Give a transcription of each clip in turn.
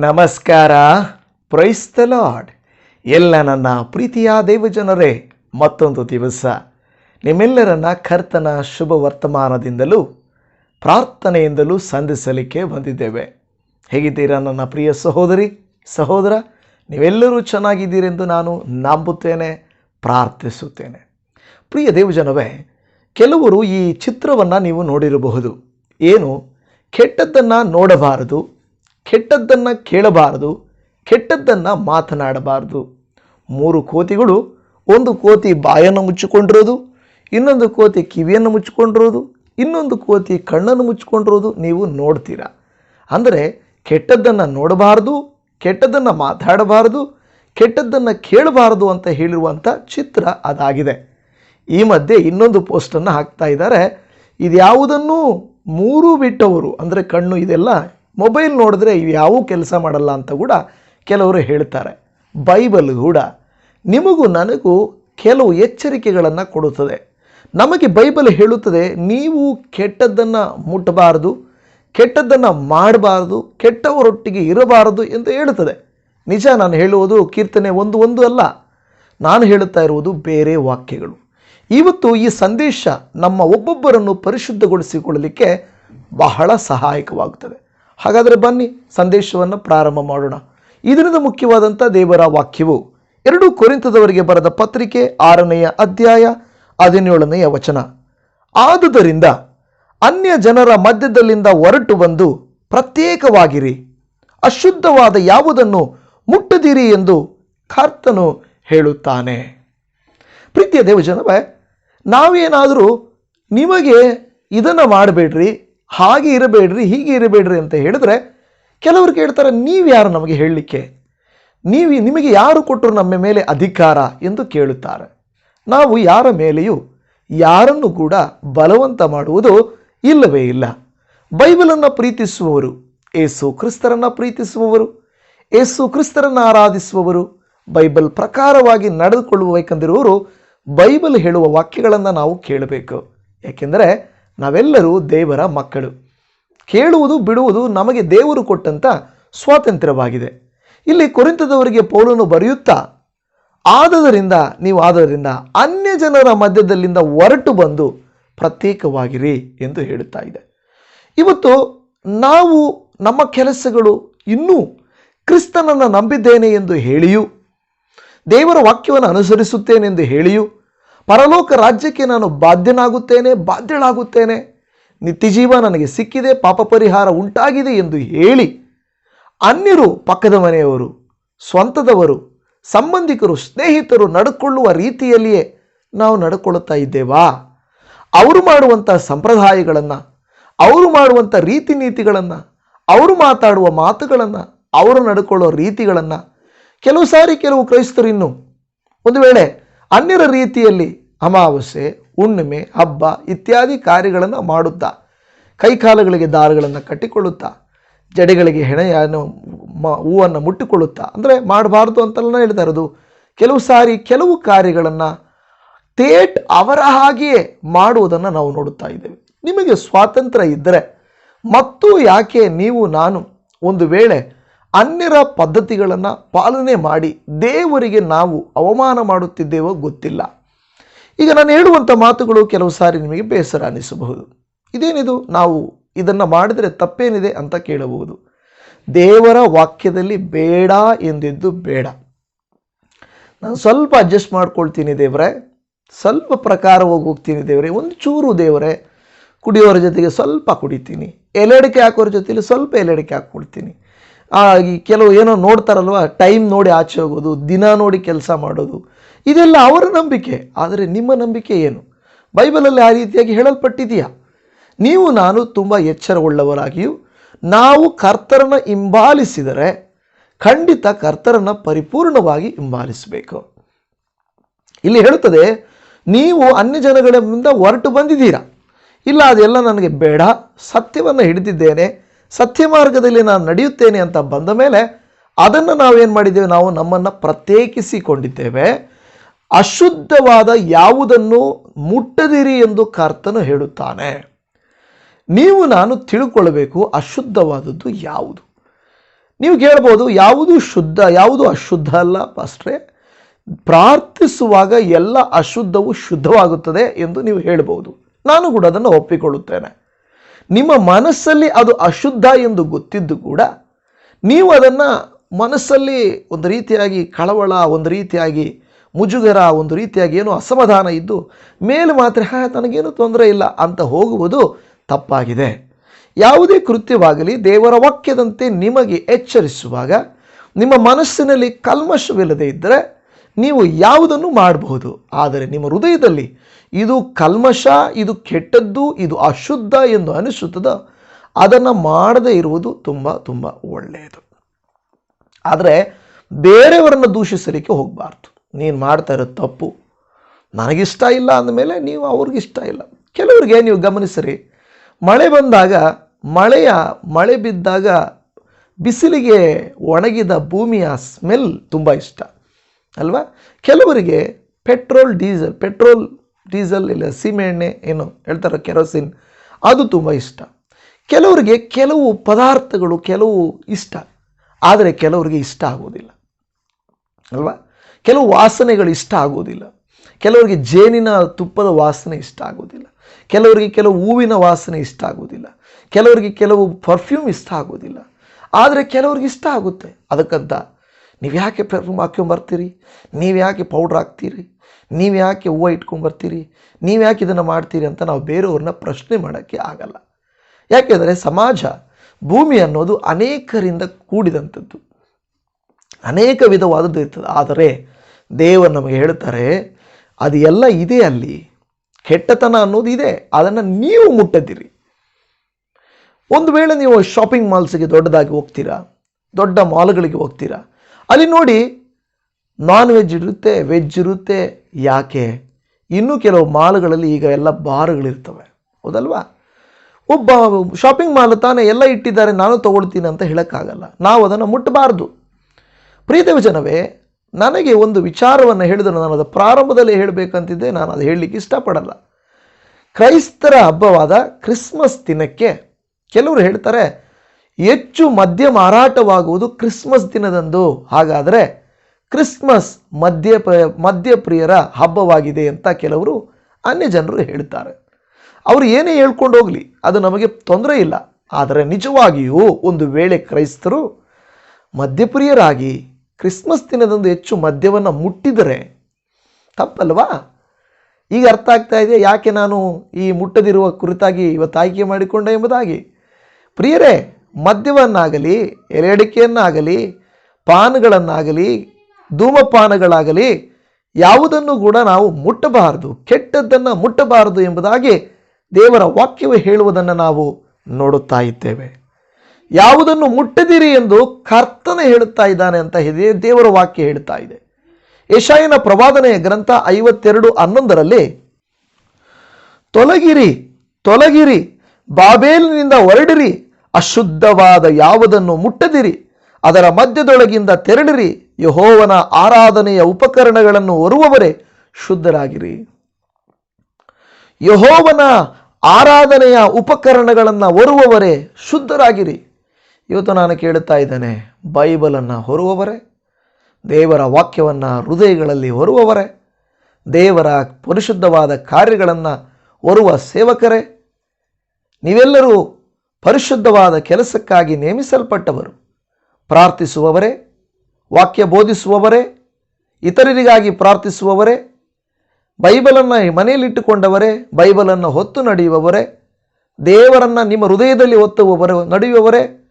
ನಮಸ್ಕಾರ. ಪ್ರೈಸ್ತ ಲಾಡ್ ಎಲ್ಲ ನನ್ನ ಪ್ರೀತಿಯ ದೇವಜನರೇ, ಮತ್ತೊಂದು ದಿವಸ. ನಿಮ್ಮೆಲ್ಲರನ್ನ ಕರ್ತನ ಶುಭ ವರ್ತಮಾನದಿಂದಲೂ, ಪ್ರಾರ್ಥನೆಯಿಂದಲೂ ಸಂಧಿಸಲಿಕ್ಕೆ ಬಂದಿದ್ದೇವೆ. ಹೇಗಿದ್ದೀರಾ ನನ್ನ ಪ್ರಿಯ ಸಹೋದರಿ, ಸಹೋದರ? ನೀವೆಲ್ಲರೂ ಚೆನ್ನಾಗಿದ್ದೀರೆಂದು ನಾನು ನಂಬುತ್ತೇನೆ, ಪ್ರಾರ್ಥಿಸುತ್ತೇನೆ. ಪ್ರಿಯ ದೇವಜನವೇ, ಕೆಲವರು ಈ ಚಿತ್ರವನ್ನು ನೀವು ನೋಡಿರಬಹುದು. ಏನು? ಕೆಟ್ಟದ್ದನ್ನು ನೋಡಬಾರದು ಕೆಟ್ಟದ್ದನ್ನು ಕೇಳಬಾರದು, ಕೆಟ್ಟದ್ದನ್ನು ಮಾತನಾಡಬಾರದು. ಮೂರು ಕೋತಿಗಳು, ಒಂದು ಕೋತಿ ಬಾಯನ್ನು ಮುಚ್ಚಿಕೊಂಡಿರೋದು, ಇನ್ನೊಂದು ಕೋತಿ ಕಿವಿಯನ್ನು ಮುಚ್ಚಿಕೊಂಡಿರೋದು, ಇನ್ನೊಂದು ಕೋತಿ ಕಣ್ಣನ್ನು ಮುಚ್ಚಿಕೊಂಡಿರೋದು ನೀವು ನೋಡ್ತೀರಾ? ಅಂದರೆ ಕೆಟ್ಟದ್ದನ್ನು ನೋಡಬಾರದು, ಕೆಟ್ಟದ್ದನ್ನು ಮಾತಾಡಬಾರದು, ಕೆಟ್ಟದ್ದನ್ನು ಕೇಳಬಾರದು ಅಂತ ಹೇಳಿರುವಂಥ ಚಿತ್ರ ಅದಾಗಿದೆ. ಈ ಮಧ್ಯೆ ಇನ್ನೊಂದು ಪೋಸ್ಟನ್ನು ಹಾಕ್ತಾ ಇದ್ದಾರೆ. ಇದ್ಯಾವುದನ್ನು ಮೂರು ಬಿಟ್ಟವರು, ಅಂದರೆ ಕಣ್ಣು ಇದೆಲ್ಲ ಮೊಬೈಲ್ ನೋಡಿದ್ರೆ ಇವು ಯಾವೂ ಕೆಲಸ ಮಾಡಲ್ಲ ಅಂತ ಕೂಡ ಕೆಲವರು ಹೇಳ್ತಾರೆ. ಬೈಬಲ್ ಕೂಡ. ನಿಮಗೂ ನನಗೂ ಕೆಲವು ಎಚ್ಚರಿಕೆಗಳನ್ನು ಕೊಡುತ್ತದೆ. ನಮಗೆ ಬೈಬಲ್ ಹೇಳುತ್ತದೆ, ನೀವು ಕೆಟ್ಟದ್ದನ್ನು ಮುಟ್ಟಬಾರದು, ಕೆಟ್ಟದ್ದನ್ನು ಮಾಡಬಾರದು, ಕೆಟ್ಟವರೊಟ್ಟಿಗೆ ಇರಬಾರದು ಎಂದು ಹೇಳುತ್ತದೆ. ನಿಜ, ನಾನು ಹೇಳುವುದು ಕೀರ್ತನೆ ಒಂದು ಒಂದು ಅಲ್ಲ. ನಾನು ಹೇಳುತ್ತಾ ಇರುವುದು ಬೇರೆ ವಾಕ್ಯಗಳು. ಇವತ್ತು ಈ ಸಂದೇಶ ನಮ್ಮ ಒಬ್ಬೊಬ್ಬರನ್ನು ಪರಿಶುದ್ಧಗೊಳಿಸಿಕೊಳ್ಳಲಿಕ್ಕೆ ಬಹಳ ಸಹಾಯಕವಾಗುತ್ತದೆ. ಹಾಗಾದರೆ ಬನ್ನಿ, ಸಂದೇಶವನ್ನು ಪ್ರಾರಂಭ ಮಾಡೋಣ. ಇದರಿಂದ ಮುಖ್ಯವಾದಂಥ ದೇವರ ವಾಕ್ಯವು ಎರಡು ಕೊರಿಂತದವರಿಗೆ ಬರೆದ ಪತ್ರಿಕೆ ಆರನೆಯ ಅಧ್ಯಾಯ ಹದಿನೇಳನೆಯ ವಚನ. ಆದುದರಿಂದ ಅನ್ಯ ಜನರ ಮಧ್ಯದಲ್ಲಿಂದ ಹೊರಟು ಬಂದು ಪ್ರತ್ಯೇಕವಾಗಿರಿ, ಅಶುದ್ಧವಾದ ಯಾವುದನ್ನು ಮುಟ್ಟದಿರಿ ಎಂದು ಕರ್ತನು ಹೇಳುತ್ತಾನೆ. ಪ್ರೀತಿಯ ದೇವಜನವೇ, ನಾವೇನಾದರೂ ನಿಮಗೆ ಇದನ್ನು ಮಾಡಬೇಡ್ರಿ ಹಾಗೆ ಇರಬೇಡ್ರಿ, ಹೀಗೆ ಇರಬೇಡ್ರಿ ಅಂತ ಹೇಳಿದ್ರೆ ಕೆಲವರು ಕೇಳ್ತಾರೆ, ನೀವು ಯಾರು ನಮಗೆ ಹೇಳಲಿಕ್ಕೆ? ನೀವು ನಿಮಗೆ ಯಾರು ಕೊಟ್ಟರು ನಮ್ಮ ಮೇಲೆ ಅಧಿಕಾರ? ಎಂದು ಕೇಳುತ್ತಾರೆ. ನಾವು ಯಾರ ಮೇಲೆಯೂ ಯಾರನ್ನು ಕೂಡ ಬಲವಂತ ಮಾಡುವುದು ಇಲ್ಲವೇ ಇಲ್ಲ. ಬೈಬಲನ್ನು ಪ್ರೀತಿಸುವವರು, ಏಸು ಕ್ರಿಸ್ತರನ್ನು ಪ್ರೀತಿಸುವವರು, ಏಸು ಕ್ರಿಸ್ತರನ್ನು ಆರಾಧಿಸುವವರು, ಬೈಬಲ್ ಪ್ರಕಾರವಾಗಿ ನಡೆದುಕೊಳ್ಳಬೇಕೆಂದಿರುವವರು ಬೈಬಲ್ ಹೇಳುವ ವಾಕ್ಯಗಳನ್ನು ನಾವು ಕೇಳಬೇಕು. ಯಾಕೆಂದರೆ ನಾವೆಲ್ಲರೂ ದೇವರ ಮಕ್ಕಳು. ಕೇಳುವುದು ಬಿಡುವುದು ನಮಗೆ ದೇವರು ಕೊಟ್ಟಂಥ ಸ್ವಾತಂತ್ರ್ಯವಾಗಿದೆ. ಇಲ್ಲಿ ಕೊರಿಂತದವರಿಗೆ ಪೌಲನು ಬರೆಯುತ್ತಾ, ಆದದರಿಂದ ನೀವು ಆದದರಿಂದ ಅನ್ಯ ಜನರ ಮಧ್ಯದಲ್ಲಿಂದ ಹೊರಟು ಬಂದು ಪ್ರತ್ಯೇಕವಾಗಿರಿ ಎಂದು ಹೇಳುತ್ತಾ ಇದೆ. ಇವತ್ತು ನಾವು ನಮ್ಮ ಕೆಲಸಗಳು ಇನ್ನೂ ಕ್ರಿಸ್ತನನ್ನು ನಂಬಿದ್ದೇನೆ ಎಂದು ಹೇಳಿಯೂ, ದೇವರ ವಾಕ್ಯವನ್ನು ಅನುಸರಿಸುತ್ತೇನೆಂದು ಹೇಳಿಯೂ ಪರಲೋಕ ರಾಜ್ಯಕ್ಕೆ ನಾನು ಬಾಧ್ಯನಾಗುತ್ತೇನೆ, ಬಾಧ್ಯಳಾಗುತ್ತೇನೆ. ನಿತ್ಯಜೀವ ನನಗೆ ಸಿಕ್ಕಿದೆ, ಪಾಪ ಪರಿಹಾರ ಉಂಟಾಗಿದೆ ಎಂದು ಹೇಳಿ ಅನ್ಯರು ಪಕ್ಕದ ಮನೆಯವರು, ಸ್ವಂತದವರು, ಸಂಬಂಧಿಕರು, ಸ್ನೇಹಿತರು ನಡ್ಕೊಳ್ಳುವ ರೀತಿಯಲ್ಲಿಯೇ ನಾವು ನಡ್ಕೊಳ್ಳುತ್ತಾ ಇದ್ದೇವಾ? ಅವರು ಮಾಡುವಂಥ ಸಂಪ್ರದಾಯಗಳನ್ನು, ಅವರು ಮಾಡುವಂಥ ರೀತಿ ನೀತಿಗಳನ್ನು ಅವರು ಮಾತಾಡುವ ಮಾತುಗಳನ್ನು, ಅವರು ನಡ್ಕೊಳ್ಳೋ ರೀತಿಗಳನ್ನು, ಕೆಲವು ಸಾರಿ ಕೆಲವು ಕ್ರೈಸ್ತರು ಇನ್ನು ಒಂದು ವೇಳೆ ಅನ್ಯರ ರೀತಿಯಲ್ಲಿ ಅಮಾವಾಸ್ಯೆ, ಹುಣ್ಣಿಮೆ, ಹಬ್ಬ ಇತ್ಯಾದಿ ಕಾರ್ಯಗಳನ್ನು ಮಾಡುತ್ತಾ, ಕೈಕಾಲುಗಳಿಗೆ ದಾರಗಳನ್ನು ಕಟ್ಟಿಕೊಳ್ಳುತ್ತಾ, ಜಡೆಗಳಿಗೆ ಹೆಣೆಯನ್ನು, ಮ, ಹೂವನ್ನು ಮುಟ್ಟಿಕೊಳ್ಳುತ್ತಾ, ಅಂದರೆ ಮಾಡಬಾರ್ದು ಅಂತೆಲ್ಲ ಹೇಳ್ತಾ ಇರೋದು. ಕೆಲವು ಸಾರಿ ಕೆಲವು ಕಾರ್ಯಗಳನ್ನು ತೇಟ್ ಅವರ ಹಾಗೆಯೇ ಮಾಡುವುದನ್ನು ನಾವು ನೋಡುತ್ತಾ ಇದ್ದೇವೆ. ನಿಮಗೆ ಸ್ವಾತಂತ್ರ್ಯ ಇದ್ದರೆ ಮತ್ತು ಯಾಕೆ ನೀವು, ನಾನು ಒಂದು ವೇಳೆ ಅನ್ಯರ ಪದ್ಧತಿಗಳನ್ನು ಪಾಲನೆ ಮಾಡಿ ದೇವರಿಗೆ ನಾವು ಅವಮಾನ ಮಾಡುತ್ತಿದ್ದೇವೋ ಗೊತ್ತಿಲ್ಲ. ಈಗ ನಾನು ಹೇಳುವಂಥ ಮಾತುಗಳು ಕೆಲವು ಸಾರಿ ನಿಮಗೆ ಬೇಸರ ಅನ್ನಿಸಬಹುದು ಇದೇನಿದು? ನಾವು ಇದನ್ನು ಮಾಡಿದರೆ ತಪ್ಪೇನಿದೆ ಅಂತ ಕೇಳಬಹುದು. ದೇವರ ವಾಕ್ಯದಲ್ಲಿ ಬೇಡ ಎಂದಿದ್ದು ಬೇಡ. ನಾನು ಸ್ವಲ್ಪ ಅಡ್ಜಸ್ಟ್ ಮಾಡ್ಕೊಳ್ತೀನಿ ದೇವರೇ. ಸ್ವಲ್ಪ ಪ್ರಕಾರವಾಗಿ ಹೋಗ್ತೀನಿ ದೇವರೇ. ಒಂದು ಚೂರು ದೇವರೇ, ಕುಡಿಯೋರ ಜೊತೆಗೆ ಸ್ವಲ್ಪ ಕುಡಿತೀನಿ. ಎಲೆಡಿಕೆ ಹಾಕೋರ ಜೊತೆಯಲ್ಲಿ ಸ್ವಲ್ಪ ಎಲೆಡಿಕೆ ಹಾಕ್ಕೊಳ್ತೀನಿ. ಕೆಲವು ಏನೋ ನೋಡ್ತಾರಲ್ವ ಟೈಮ್ ನೋಡಿ ಆಚೆ ಹೋಗೋದು, ದಿನ ನೋಡಿ ಕೆಲಸ ಮಾಡೋದು, ಇದೆಲ್ಲ ಅವರ ನಂಬಿಕೆ. ಆದರೆ ನಿಮ್ಮ ನಂಬಿಕೆ ಏನು? ಬೈಬಲಲ್ಲಿ ಆ ರೀತಿಯಾಗಿ ಹೇಳಲ್ಪಟ್ಟಿದೆಯಾ? ನೀವು, ನಾನು ತುಂಬ ಎಚ್ಚರವುಳ್ಳವರಾಗಿಯೂ, ನಾವು ಕರ್ತರನ್ನು ಹಿಂಬಾಲಿಸಿದರೆ ಖಂಡಿತ ಕರ್ತರನ್ನು ಪರಿಪೂರ್ಣವಾಗಿ ಹಿಂಬಾಲಿಸಬೇಕು. ಇಲ್ಲಿ ಹೇಳುತ್ತದೆ, ನೀವು ಅನ್ಯ ಜನಗಳಿಂದ ಹೊರಟು ಬಂದಿದ್ದೀರಾ? ಇಲ್ಲ, ಅದೆಲ್ಲ ನನಗೆ ಬೇಡ, ಸತ್ಯವನ್ನು ಹಿಡಿದಿದ್ದೇನೆ ಸತ್ಯ ಮಾರ್ಗದಲ್ಲಿ ನಾನು ನಡೆಯುತ್ತೇನೆ ಅಂತ ಬಂದ ಮೇಲೆ ಅದನ್ನು ನಾವೇನು ಮಾಡಿದ್ದೇವೆ? ನಾವು ನಮ್ಮನ್ನು ಪ್ರತ್ಯೇಕಿಸಿಕೊಂಡಿದ್ದೇವೆ. ಅಶುದ್ಧವಾದ ಯಾವುದನ್ನು ಮುಟ್ಟದಿರಿ ಎಂದು ಕರ್ತನು ಹೇಳುತ್ತಾನೆ. ನೀವು ನಾನು ತಿಳ್ಕೊಳ್ಬೇಕು ಅಶುದ್ಧವಾದದ್ದು ಯಾವುದು. ನೀವು ಕೇಳ್ಬೋದು, ಯಾವುದು ಶುದ್ಧ, ಯಾವುದು ಅಶುದ್ಧ ಅಲ್ಲ ಅಷ್ಟೇ ಪ್ರಾರ್ಥಿಸುವಾಗ ಎಲ್ಲ ಅಶುದ್ಧವು ಶುದ್ಧವಾಗುತ್ತದೆ ಎಂದು ನೀವು ಹೇಳ್ಬೋದು. ನಾನು ಕೂಡ ಅದನ್ನು ಒಪ್ಪಿಕೊಳ್ಳುತ್ತೇನೆ. ನಿಮ್ಮ ಮನಸ್ಸಲ್ಲಿ ಅದು ಅಶುದ್ಧ ಎಂದು ಗೊತ್ತಿದ್ದು ಕೂಡ ನೀವು ಅದನ್ನು ಮನಸ್ಸಲ್ಲಿ ಒಂದು ರೀತಿಯಾಗಿ ಕಳವಳ, ಒಂದು ರೀತಿಯಾಗಿ ಮುಜುಗರ, ಒಂದು ರೀತಿಯಾಗಿ ಏನೋ ಅಸಮಾಧಾನ ಇದ್ದು ಮೇಲೆ ಮಾತ್ರ, ಹಾ ತನಗೇನು ತೊಂದರೆ ಇಲ್ಲ ಅಂತ ಹೋಗುವುದು ತಪ್ಪಾಗಿದೆ. ಯಾವುದೇ ಕೃತ್ಯವಾಗಲಿ, ದೇವರ ವಾಕ್ಯದಂತೆ ನಿಮಗೆ ಎಚ್ಚರಿಸುವಾಗ ನಿಮ್ಮ ಮನಸ್ಸಿನಲ್ಲಿ ಕಲ್ಮಶವಿಲ್ಲದೆ ಇದ್ದರೆ ನೀವು ಯಾವುದನ್ನು ಮಾಡಬಹುದು? ಆದರೆ ನಿಮ್ಮ ಹೃದಯದಲ್ಲಿ ಇದು ಕಲ್ಮಶ, ಇದು ಕೆಟ್ಟದ್ದು, ಇದು ಅಶುದ್ಧ ಎಂದು ಅನಿಸುತ್ತದೆ, ಅದನ್ನು ಮಾಡದೇ ಇರುವುದು ತುಂಬ ತುಂಬ ಒಳ್ಳೆಯದು. ಆದರೆ ಬೇರೆಯವರನ್ನು ದೂಷಿಸಲಿಕ್ಕೆ ಹೋಗಬಾರ್ದು. ನೀನು ಮಾಡ್ತಾ ಇರೋದು ತಪ್ಪು. ನನಗಿಷ್ಟ ಇಲ್ಲ ಅಂದಮೇಲೆ ನೀವು ಅವ್ರಿಗಿಷ್ಟ ಇಲ್ಲ. ಕೆಲವರಿಗೆ ನೀವು ಗಮನಿಸಿರಿ, ಮಳೆ ಬಂದಾಗ, ಮಳೆಯ, ಮಳೆ ಬಿದ್ದಾಗ ಬಿಸಿಲಿಗೆ ಒಣಗಿದ ಭೂಮಿಯ ಸ್ಮೆಲ್ ತುಂಬ ಇಷ್ಟ. ಅಲ್ವಾ? ಕೆಲವರಿಗೆ ಪೆಟ್ರೋಲ್, ಡೀಸೆಲ್ ಪೆಟ್ರೋಲ್, ಡೀಸೆಲ್ ಇಲ್ಲ ಸೀಮೆಎಣ್ಣೆ ಏನು ಹೇಳ್ತಾರೆ ಕೆರೋಸಿನ್, ಅದು ತುಂಬ ಇಷ್ಟ. ಕೆಲವರಿಗೆ ಕೆಲವು ಪದಾರ್ಥಗಳು ಕೆಲವು ಇಷ್ಟ, ಆದರೆ ಕೆಲವರಿಗೆ ಇಷ್ಟ ಆಗೋದಿಲ್ಲ. ಅಲ್ವಾ? ಕೆಲವು ವಾಸನೆಗಳು ಇಷ್ಟ ಆಗೋದಿಲ್ಲ. ಕೆಲವರಿಗೆ ಜೇನಿನ ತುಪ್ಪದ ವಾಸನೆ ಇಷ್ಟ ಆಗೋದಿಲ್ಲ. ಕೆಲವರಿಗೆ ಕೆಲವು ಹೂವಿನ ವಾಸನೆ ಇಷ್ಟ ಆಗೋದಿಲ್ಲ. ಕೆಲವರಿಗೆ ಕೆಲವು ಪರ್ಫ್ಯೂಮ್ ಇಷ್ಟ ಆಗೋದಿಲ್ಲ. ಆದರೆ ಕೆಲವ್ರಿಗೆ ಇಷ್ಟ ಆಗುತ್ತೆ. ಅದಕ್ಕಂತ ನೀವು ಯಾಕೆ ಪರ್ಫ್ಯೂಮ್ ಹಾಕ್ಕೊಂಬರ್ತೀರಿ ನೀವು ಯಾಕೆ ಪೌಡ್ರ್ ಹಾಕ್ತೀರಿ? ನೀವು ಯಾಕೆ ಹೂವು ಇಟ್ಕೊಂಬರ್ತೀರಿ ನೀವು ಯಾಕೆ ಇದನ್ನು ಮಾಡ್ತೀರಿ ಅಂತ ನಾವು ಬೇರೆಯವ್ರನ್ನ ಪ್ರಶ್ನೆ ಮಾಡೋಕ್ಕೆ ಆಗಲ್ಲ. ಯಾಕೆಂದರೆ ಸಮಾಜ, ಭೂಮಿ ಅನ್ನೋದು ಅನೇಕರಿಂದ ಕೂಡಿದಂಥದ್ದು. ಅನೇಕ ವಿಧವಾದದ್ದು ಇರ್ತದೆ. ಆದರೆ ದೇವರು ನಮಗೆ ಹೇಳ್ತಾರೆ, ಅದು ಎಲ್ಲ ಇದೆ ಅಲ್ಲಿ. ಕೆಟ್ಟತನ ಅನ್ನೋದು ಇದೆ. ಅದನ್ನು ನೀವು ಮುಟ್ಟದಿರಿ. ಒಂದು ವೇಳೆ ನೀವು ಶಾಪಿಂಗ್ ಮಾಲ್ಸಿಗೆ ದೊಡ್ಡದಾಗಿ ಹೋಗ್ತೀರಾ, ದೊಡ್ಡ ಮಾಲ್ಗಳಿಗೆ ಹೋಗ್ತೀರಾ ಅಲ್ಲಿ ನೋಡಿ ನಾನ್ ವೆಜ್ ಇರುತ್ತೆ ವೆಜ್ ಇರುತ್ತೆ. ಯಾಕೆ? ಇನ್ನೂ ಕೆಲವು ಮಾಲ್ಗಳಲ್ಲಿ ಈಗ ಎಲ್ಲ ಬಾರ್ಗಳಿರ್ತವೆ. ಹೌದಲ್ವಾ? ಒಬ್ಬ ಶಾಪಿಂಗ್ ಮಾಲ್ ತಾನೇ ಎಲ್ಲ ಇಟ್ಟಿದ್ದಾರೆ, ನಾನು ತಗೊಳ್ತೀನಿ ಅಂತ ಹೇಳೋಕ್ಕಾಗಲ್ಲ. ನಾವು ಅದನ್ನು ಮುಟ್ಟಬಾರ್ದು ಪ್ರೀತಿಯ ಜನವೇ ನನಗೆ ಒಂದು ವಿಚಾರವನ್ನು ಹೇಳಿದರು ನಾನು ಅದು ಪ್ರಾರಂಭದಲ್ಲಿ ಹೇಳಬೇಕಂತಿದ್ದೆ, ನಾನು ಅದು ಹೇಳಲಿಕ್ಕೆ ಇಷ್ಟಪಡಲ್ಲ. ಕ್ರೈಸ್ತರ ಹಬ್ಬವಾದ ಕ್ರಿಸ್ಮಸ್ ದಿನಕ್ಕೆ ಕೆಲವರು ಹೇಳ್ತಾರೆ ಹೆಚ್ಚು ಮದ್ಯ ಮಾರಾಟವಾಗುವುದು ಕ್ರಿಸ್ಮಸ್ ದಿನದಂದು. ಹಾಗಾದರೆ ಕ್ರಿಸ್ಮಸ್ ಮದ್ಯ ಪ್ರಿಯರ ಹಬ್ಬವಾಗಿದೆ ಅಂತ ಕೆಲವರು ಅನ್ಯ ಜನರು ಹೇಳ್ತಾರೆ. ಅವರು ಏನೇ ಹೇಳ್ಕೊಂಡು ಹೋಗಲಿ, ಅದು ನಮಗೆ ತೊಂದರೆ ಇಲ್ಲ. ಆದರೆ ನಿಜವಾಗಿಯೂ ಒಂದು ವೇಳೆ ಕ್ರೈಸ್ತರು ಮದ್ಯಪ್ರಿಯರಾಗಿ ಕ್ರಿಸ್ಮಸ್ ದಿನದಂದು ಹೆಚ್ಚು ಮದ್ಯವನ್ನು ಮುಟ್ಟಿದರೆ ತಪ್ಪಲ್ವಾ? ಈಗ ಅರ್ಥ ಆಗ್ತಾ ಇದೆ, ಯಾಕೆ ನಾನು ಈ ಮುಟ್ಟದಿರುವ ಕುರಿತಾಗಿ ಇವತ್ತು ಆಯ್ಕೆ ಮಾಡಿಕೊಂಡೆ ಎಂಬುದಾಗಿ. ಪ್ರಿಯರೇ ಮದ್ಯವನ್ನಾಗಲಿ, ಎಲೆಯಡಿಕೆಯನ್ನಾಗಲಿ, ಪಾನಗಳನ್ನಾಗಲಿ, ಧೂಮಪಾನಗಳಾಗಲಿ ಯಾವುದನ್ನು ಕೂಡ ನಾವು ಮುಟ್ಟಬಾರದು. ಕೆಟ್ಟದ್ದನ್ನು ಮುಟ್ಟಬಾರದು ಎಂಬುದಾಗಿ ದೇವರ ವಾಕ್ಯವು ಹೇಳುವುದನ್ನು ನಾವು ನೋಡುತ್ತಾ ಇದ್ದೇವೆ. ಯಾವುದನ್ನು ಮುಟ್ಟದಿರಿ ಎಂದು ಕರ್ತನೆ ಹೇಳುತ್ತಾ ಇದ್ದಾನೆ ಅಂತ ಇದೆ ದೇವರ ವಾಕ್ಯ ಹೇಳ್ತಾ ಇದೆ. ಯಶಾಯನ ಪ್ರವಾದನೆಯ ಗ್ರಂಥ ಐವತ್ತೆರಡು ಹನ್ನೊಂದರಲ್ಲಿ, ತೊಲಗಿರಿ ತೊಲಗಿರಿ, ಬಾಬೇಲಿನಿಂದ ಹೊರಡಿರಿ ಅಶುದ್ಧವಾದ ಯಾವುದನ್ನು ಮುಟ್ಟದಿರಿ, ಅದರ ಮಧ್ಯದೊಳಗಿಂದ ತೆರಳಿರಿ, ಯಹೋವನ ಆರಾಧನೆಯ ಉಪಕರಣಗಳನ್ನು ಹೊರುವವರೇ ಶುದ್ಧರಾಗಿರಿ. ಯಹೋವನ ಆರಾಧನೆಯ ಉಪಕರಣಗಳನ್ನು ಹೊರುವವರೇ ಶುದ್ಧರಾಗಿರಿ. ಇವತ್ತು ನಾನು ಕೇಳುತ್ತಾ ಇದ್ದೇನೆ, ಬೈಬಲನ್ನು ಹೊರುವವರೇ, ದೇವರ ವಾಕ್ಯವನ್ನು ಹೃದಯಗಳಲ್ಲಿ ಹೊರುವವರೇ, ದೇವರ ಪರಿಶುದ್ಧವಾದ ಕಾರ್ಯಗಳನ್ನು ಹೊರುವ ಸೇವಕರೇ, ನೀವೆಲ್ಲರೂ ಪರಿಶುದ್ಧವಾದ ಕೆಲಸಕ್ಕಾಗಿ ನೇಮಿಸಲ್ಪಟ್ಟವರು. ಪ್ರಾರ್ಥಿಸುವವರೇ, ವಾಕ್ಯ ಬೋಧಿಸುವವರೇ, ಇತರರಿಗಾಗಿ ಪ್ರಾರ್ಥಿಸುವವರೇ, ಬೈಬಲನ್ನು ಮನೆಯಲ್ಲಿಟ್ಟುಕೊಂಡವರೇ, ಬೈಬಲನ್ನು ಹೊತ್ತು ನಡೆಯುವವರೇ, ದೇವರನ್ನು ನಿಮ್ಮ ಹೃದಯದಲ್ಲಿ ಒತ್ತುವವರು ನಡೆಯುವವರೇ,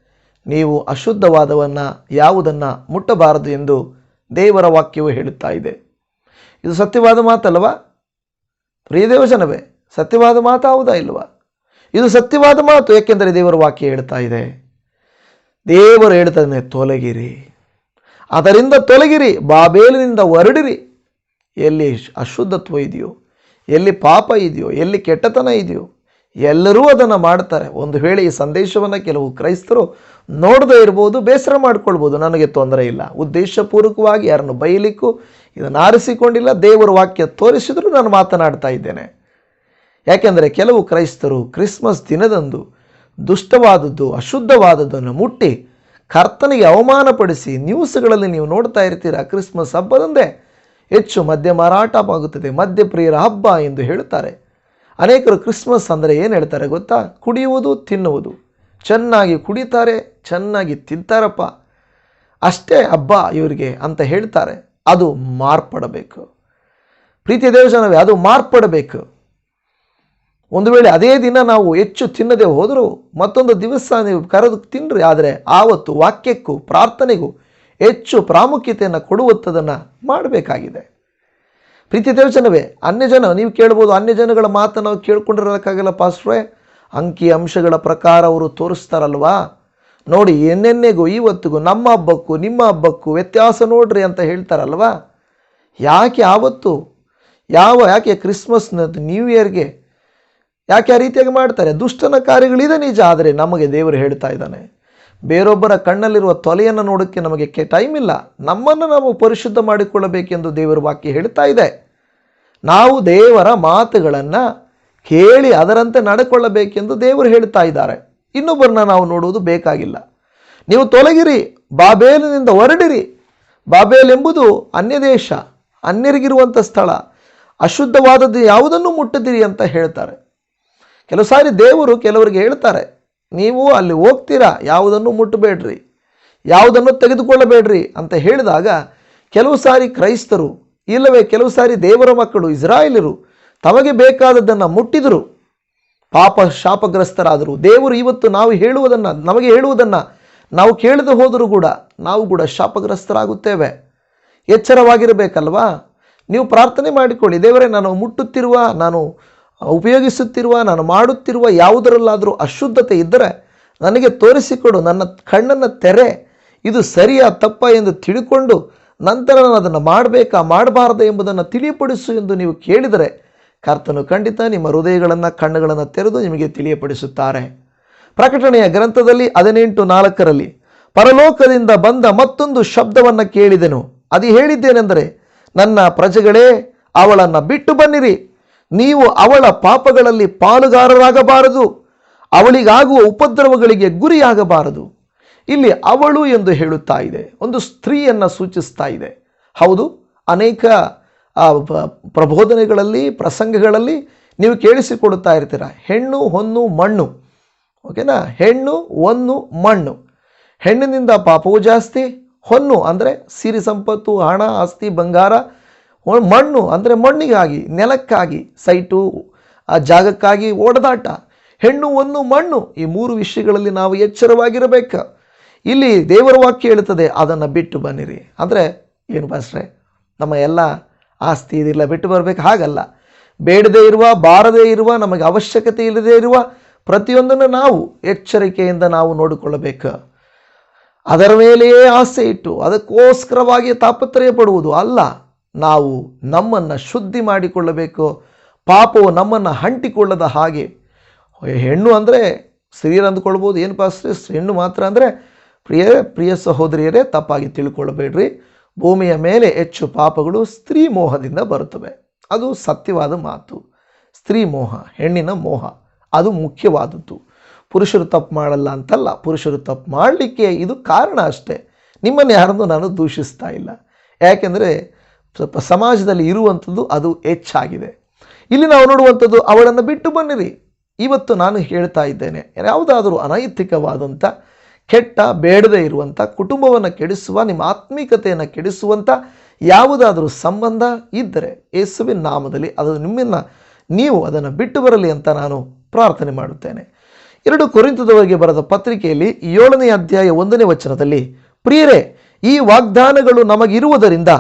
ನೀವು ಅಶುದ್ಧವಾದವನ್ನು ಯಾವುದನ್ನು ಮುಟ್ಟಬಾರದು ಎಂದು ದೇವರ ವಾಕ್ಯವು ಹೇಳುತ್ತಾ ಇದೆ. ಇದು ಸತ್ಯವಾದ ಮಾತಲ್ಲವಾ? ಪ್ರಿಯದೇವಜನವೇ ಸತ್ಯವಾದ ಮಾತಾವುದಾ ಇಲ್ವಾ ಇದು ಸತ್ಯವಾದ ಮಾತು. ಏಕೆಂದರೆ ದೇವರ ವಾಕ್ಯ ಹೇಳ್ತಾ ಇದೆ. ದೇವರು ಹೇಳ್ತಾನೆ ತೊಲಗಿರಿ. ಅದರಿಂದ ತೊಲಗಿರಿ, ಬಾಬೇಲಿನಿಂದ ಹೊರಡಿರಿ. ಎಲ್ಲಿ ಅಶುದ್ಧತ್ವ ಇದೆಯೋ, ಎಲ್ಲಿ ಪಾಪ ಇದೆಯೋ, ಎಲ್ಲಿ ಕೆಟ್ಟತನ ಇದೆಯೋ, ಎಲ್ಲರೂ ಅದನ್ನು ಮಾಡ್ತಾರೆ. ಒಂದು ವೇಳೆ ಈ ಸಂದೇಶವನ್ನು ಕೆಲವು ಕ್ರೈಸ್ತರು ನೋಡದೇ ಇರ್ಬೋದು, ಬೇಸರ ಮಾಡ್ಕೊಳ್ಬೋದು, ನನಗೆ ತೊಂದರೆ ಇಲ್ಲ. ಉದ್ದೇಶಪೂರ್ವಕವಾಗಿ ಯಾರನ್ನು ಬೈಲಿಕ್ಕೂ ಇದನ್ನು ಆರಿಸಿಕೊಂಡಿಲ್ಲ. ದೇವರ ವಾಕ್ಯ ತೋರಿಸಿದರೂ ನಾನು ಮಾತನಾಡ್ತಾ ಇದ್ದೇನೆ. ಯಾಕೆಂದರೆ ಕೆಲವು ಕ್ರೈಸ್ತರು ಕ್ರಿಸ್ಮಸ್ ದಿನದಂದು ದುಷ್ಟವಾದದ್ದು, ಅಶುದ್ಧವಾದದ್ದನ್ನು ಮುಟ್ಟಿ ಕರ್ತನಿಗೆ ಅವಮಾನಪಡಿಸಿ ನ್ಯೂಸ್ಗಳಲ್ಲಿ ನೀವು ನೋಡ್ತಾ ಇರ್ತೀರಾ, ಕ್ರಿಸ್ಮಸ್ ಹಬ್ಬದಂದೇ ಹೆಚ್ಚು ಮದ್ಯ ಮಾರಾಟವಾಗುತ್ತದೆ, ಮದ್ಯಪ್ರಿಯರ ಹಬ್ಬ ಎಂದು ಹೇಳುತ್ತಾರೆ. ಅನೇಕರು ಕ್ರಿಸ್ಮಸ್ ಅಂದರೆ ಏನು ಹೇಳ್ತಾರೆ ಗೊತ್ತಾ? ಕುಡಿಯುವುದು, ತಿನ್ನುವುದು. ಚೆನ್ನಾಗಿ ಕುಡಿತಾರೆ, ಚೆನ್ನಾಗಿ ತಿಂತಾರಪ್ಪ. ಅಷ್ಟೇ ಹಬ್ಬ ಇವರಿಗೆ ಅಂತ ಹೇಳ್ತಾರೆ. ಅದು ಮಾರ್ಪಡಬೇಕು. ಪ್ರೀತಿ ದೇವಜನವೇ, ಅದು ಮಾರ್ಪಡಬೇಕು. ಒಂದು ವೇಳೆ ಅದೇ ದಿನ ನಾವು ಹೆಚ್ಚು ತಿನ್ನದೆ ಹೋದರೂ ಮತ್ತೊಂದು ದಿವಸ ನೀವು ಕರೆದು ತಿನ್ನಿರಿ ಆದರೆ ಆವತ್ತು ವಾಕ್ಯಕ್ಕೂ ಪ್ರಾರ್ಥನೆಗೂ ಹೆಚ್ಚು ಪ್ರಾಮುಖ್ಯತೆಯನ್ನು ಕೊಡುವಂಥದ್ದನ್ನು ಮಾಡಬೇಕಾಗಿದೆ. ಪ್ರೀತಿ ದೇವಚನವೇ ಅನ್ಯ ಜನ ನೀವು ಕೇಳ್ಬೋದು ಅನ್ಯ ಜನಗಳ ಮಾತನ್ನು ನಾವು ಕೇಳ್ಕೊಂಡಿರೋದಕ್ಕಾಗಲ್ಲ ಪಾಸ್ಟ್ರೆ. ಅಂಕಿ ಅಂಶಗಳ ಪ್ರಕಾರ ಅವರು ತೋರಿಸ್ತಾರಲ್ವಾ? ನೋಡಿ ಎನ್ನೆನ್ನೆಗೂ ಇವತ್ತಿಗೂ ನಮ್ಮ ಹಬ್ಬಕ್ಕೂ, ನಿಮ್ಮ ಹಬ್ಬಕ್ಕೂ ವ್ಯತ್ಯಾಸ ನೋಡ್ರಿ ಅಂತ ಹೇಳ್ತಾರಲ್ವಾ? ಯಾಕೆ ಆವತ್ತು? ಯಾವ, ಯಾಕೆ ಕ್ರಿಸ್ಮಸ್ನದ್ದು ನ್ಯೂ ಇಯರ್ಗೆ ಯಾಕೆ ಆ ರೀತಿಯಾಗಿ ಮಾಡ್ತಾರೆ? ದುಷ್ಟನ ಕಾರ್ಯಗಳಿದೆ ನಿಜ, ಆದರೆ ನಮಗೆ ದೇವರು ಹೇಳ್ತಾ ಇದ್ದಾನೆ, ಬೇರೊಬ್ಬರ ಕಣ್ಣಲ್ಲಿರುವ ತೊಲೆಯನ್ನು ನೋಡೋಕ್ಕೆ ನಮಗೆ ಕೆ ಟೈಮ್ ಇಲ್ಲ. ನಮ್ಮನ್ನು ನಾವು ಪರಿಶುದ್ಧ ಮಾಡಿಕೊಳ್ಳಬೇಕೆಂದು ದೇವರ ವಾಕ್ಯ ಹೇಳ್ತಾ ಇದೆ. ನಾವು ದೇವರ ಮಾತುಗಳನ್ನು ಕೇಳಿ ಅದರಂತೆ ನಡ್ಕೊಳ್ಳಬೇಕೆಂದು ದೇವರು ಹೇಳ್ತಾ ಇದ್ದಾರೆ. ಇನ್ನೊಬ್ಬರನ್ನ ನಾವು ನೋಡುವುದು ಬೇಕಾಗಿಲ್ಲ. ನೀವು ತೊಲಗಿರಿ, ಬಾಬೇಲಿನಿಂದ ಹೊರಡಿರಿ. ಬಾಬೇಲ್ ಎಂಬುದು ಅನ್ಯ ದೇಶ ಅನ್ಯರಿಗಿರುವಂಥ ಸ್ಥಳ. ಅಶುದ್ಧವಾದದ್ದು ಯಾವುದನ್ನು ಮುಟ್ಟದಿರಿ ಅಂತ ಹೇಳ್ತಾರೆ. ಕೆಲವು ಸಾರಿ ದೇವರು ಕೆಲವರಿಗೆ ಹೇಳ್ತಾರೆ, ನೀವು ಅಲ್ಲಿ ಹೋಗ್ತೀರಾ? ಯಾವುದನ್ನು ಮುಟ್ಟಬೇಡ್ರಿ? ಯಾವುದನ್ನು ತೆಗೆದುಕೊಳ್ಳಬೇಡ್ರಿ? ಅಂತ ಹೇಳಿದಾಗ, ಕೆಲವು ಸಾರಿ ಕ್ರೈಸ್ತರು, ಇಲ್ಲವೇ ಕೆಲವು ಸಾರಿ ದೇವರ ಮಕ್ಕಳು ಇಸ್ರಾಯೇಲರು ತಮಗೆ ಬೇಕಾದದ್ದನ್ನು ಮುಟ್ಟಿದರು. ಪಾಪ ಶಾಪಗ್ರಸ್ತರಾದರು. ದೇವರು ಇವತ್ತು ನಾವು ಹೇಳುವುದನ್ನು, ನಮಗೆ ಹೇಳುವುದನ್ನು ನಾವು ಕೇಳದೆ ಹೋದರೂ ಕೂಡ ನಾವು ಕೂಡ ಶಾಪಗ್ರಸ್ತರಾಗುತ್ತೇವೆ. ಎಚ್ಚರವಾಗಿರಬೇಕಲ್ವಾ? ನೀವು ಪ್ರಾರ್ಥನೆ ಮಾಡಿಕೊಳ್ಳಿ, ದೇವರೇ, ನಾನು ಮುಟ್ಟುತ್ತಿರುವ, ನಾನು ಉಪಯೋಗಿಸುತ್ತಿರುವ, ನಾನು ಮಾಡುತ್ತಿರುವ ಯಾವುದರಲ್ಲಾದರೂ ಅಶುದ್ಧತೆ ಇದ್ದರೆ ನನಗೆ ತೋರಿಸಿಕೊಡು, ನನ್ನ ಕಣ್ಣನ್ನು ತೆರೆ. ಇದು ಸರಿಯಾ, ತಪ್ಪ ಎಂದು ತಿಳಿಕೊಂಡು ನಂತರ ನಾನು ಅದನ್ನು ಮಾಡಬೇಕಾ, ಮಾಡಬಾರ್ದು ಎಂಬುದನ್ನು ತಿಳಿಯಪಡಿಸು ಎಂದು ನೀವು ಕೇಳಿದರೆ ಕರ್ತನು ಖಂಡಿತ ನಿಮ್ಮ ಹೃದಯಗಳನ್ನು, ಕಣ್ಣುಗಳನ್ನು ತೆರೆದು ನಿಮಗೆ ತಿಳಿಯಪಡಿಸುತ್ತಾರೆ. ಪ್ರಕಟಣೆಯ ಗ್ರಂಥದಲ್ಲಿ ಹದಿನೆಂಟು ನಾಲ್ಕರಲ್ಲಿ, ಪರಲೋಕದಿಂದ ಬಂದ ಮತ್ತೊಂದು ಶಬ್ದವನ್ನು ಕೇಳಿದೆನು. ಅದು ಹೇಳಿದ್ದೇನೆಂದರೆ, ನನ್ನ ಪ್ರಜೆಗಳೇ, ಅವಳನ್ನು ಬಿಟ್ಟು ಬನ್ನಿರಿ. ನೀವು ಅವಳ ಪಾಪಗಳಲ್ಲಿ ಪಾಲುಗಾರರಾಗಬಾರದು. ಅವಳಿಗಾಗುವ ಉಪದ್ರವಗಳಿಗೆ ಗುರಿಯಾಗಬಾರದು. ಇಲ್ಲಿ ಅವಳು ಎಂದು ಹೇಳುತ್ತಾ ಇದೆ. ಒಂದು ಸ್ತ್ರೀಯನ್ನು ಸೂಚಿಸ್ತಾ ಇದೆ. ಹೌದು, ಅನೇಕ ಪ್ರಬೋಧನೆಗಳಲ್ಲಿ, ಪ್ರಸಂಗಗಳಲ್ಲಿ ನೀವು ಕೇಳಿಸಿಕೊಡುತ್ತಾ ಇರ್ತೀರ? ಹೆಣ್ಣು, ಹೊನ್ನು, ಮಣ್ಣು. ಓಕೆನಾ? ಹೆಣ್ಣು ಹೊನ್ನು ಮಣ್ಣು. ಹೆಣ್ಣಿನಿಂದ ಪಾಪವು ಜಾಸ್ತಿ, ಹೊನ್ನು ಅಂದರೆ ಸಿರಿ ಸಂಪತ್ತು, ಹಣ, ಆಸ್ತಿ, ಬಂಗಾರ ಮಣ್ಣು ಅಂದರೆ ಮಣ್ಣಿಗಾಗಿ, ನೆಲಕ್ಕಾಗಿ, ಸೈಟು, ಆ ಜಾಗಕ್ಕಾಗಿ ಓಡದಾಟ. ಹೆಣ್ಣು ಒಂದು ಮಣ್ಣು. ಈ ಮೂರು ವಿಷಯಗಳಲ್ಲಿ ನಾವು ಎಚ್ಚರವಾಗಿರಬೇಕು. ಇಲ್ಲಿ ದೇವರ ವಾಕ್ಯ ಹೇಳುತ್ತದೆ, ಅದನ್ನು ಬಿಟ್ಟು ಬನ್ನಿರಿ. ಅಂದರೆ ಏನು ಬಸ್ರೆ ನಮ್ಮ ಎಲ್ಲ ಆಸ್ತಿ ಇದಿಲ್ಲ, ಬಿಟ್ಟು ಬರಬೇಕು. ಹಾಗಲ್ಲ. ಬೇಡದೇ ಇರುವ, ಬಾರದೇ ಇರುವ, ನಮಗೆ ಅವಶ್ಯಕತೆ ಇಲ್ಲದೇ ಇರುವ ಪ್ರತಿಯೊಂದನ್ನು ನಾವು ಎಚ್ಚರಿಕೆಯಿಂದ ನಾವು ನೋಡಿಕೊಳ್ಳಬೇಕು. ಅದರ ಮೇಲೆಯೇ ಆಸೆ ಇಟ್ಟು, ಅದಕ್ಕೋಸ್ಕರವಾಗಿ ತಾಪತ್ರಯ ಪಡುವುದು ಅಲ್ಲ. ನಾವು ನಮ್ಮನ್ನು ಶುದ್ಧಿ ಮಾಡಿಕೊಳ್ಳಬೇಕು. ಪಾಪವು ನಮ್ಮನ್ನು ಅಂಟಿಕೊಳ್ಳದ ಹಾಗೆ. ಹೆಣ್ಣು ಅಂದರೆ ಸ್ತ್ರೀಯರು ಅಂದ್ಕೊಳ್ಬೋದು, ಏನು ಪಾಸ್ಟ್ರೆ ಹೆಣ್ಣು ಮಾತ್ರ ಅಂದರೆ ಪ್ರಿಯ ಪ್ರಿಯ ಸಹೋದರಿಯರೇ, ತಪ್ಪಾಗಿ ತಿಳ್ಕೊಳ್ಬೇಡ್ರಿ. ಭೂಮಿಯ ಮೇಲೆ ಹೆಚ್ಚು ಪಾಪಗಳು ಸ್ತ್ರೀ ಮೋಹದಿಂದ ಬರುತ್ತವೆ. ಅದು ಸತ್ಯವಾದ ಮಾತು. ಸ್ತ್ರೀ ಮೋಹ, ಹೆಣ್ಣಿನ ಮೋಹ, ಅದು ಮುಖ್ಯವಾದದ್ದು. ಪುರುಷರು ತಪ್ಪು ಮಾಡಲ್ಲ ಅಂತಲ್ಲ, ಪುರುಷರು ತಪ್ಪು ಮಾಡಲಿಕ್ಕೆ ಇದು ಕಾರಣ ಅಷ್ಟೇ. ನಿಮ್ಮನ್ನು ಯಾರನ್ನು ನಾನು ದೂಷಿಸ್ತಾ ಇಲ್ಲ. ಯಾಕೆಂದರೆ ಸ್ವಲ್ಪ ಸಮಾಜದಲ್ಲಿ ಇರುವಂಥದ್ದು ಅದು ಹೆಚ್ಚಾಗಿದೆ. ಇಲ್ಲಿ ನಾವು ನೋಡುವಂಥದ್ದು ಅವಳನ್ನು ಬಿಟ್ಟು ಬನ್ನಿರಿ. ಇವತ್ತು ನಾನು ಹೇಳ್ತಾ ಇದ್ದೇನೆ, ಯಾವುದಾದರೂ ಅನೈತಿಕವಾದಂಥ, ಕೆಟ್ಟ, ಬೇಡದೇ ಇರುವಂಥ, ಕುಟುಂಬವನ್ನು ಕೆಡಿಸುವ, ನಿಮ್ಮ ಆತ್ಮೀಕತೆಯನ್ನು ಕೆಡಿಸುವಂಥ ಯಾವುದಾದರೂ ಸಂಬಂಧ ಇದ್ದರೆ ಯೇಸುವಿನ ನಾಮದಲ್ಲಿ ಅದು ನಿಮ್ಮನ್ನು ನೀವು ಅದನ್ನು ಬಿಟ್ಟು ಬರಲಿ ಅಂತ ನಾನು ಪ್ರಾರ್ಥನೆ ಮಾಡುತ್ತೇನೆ. ಎರಡು ಕುರಿತದವರಿಗೆ ಬರೆದ ಪತ್ರಿಕೆಯಲ್ಲಿ ಏಳನೇ ಅಧ್ಯಾಯ ಒಂದನೇ ವಚನದಲ್ಲಿ, ಪ್ರಿಯರೇ, ಈ ವಾಗ್ದಾನಗಳು ನಮಗಿರುವುದರಿಂದ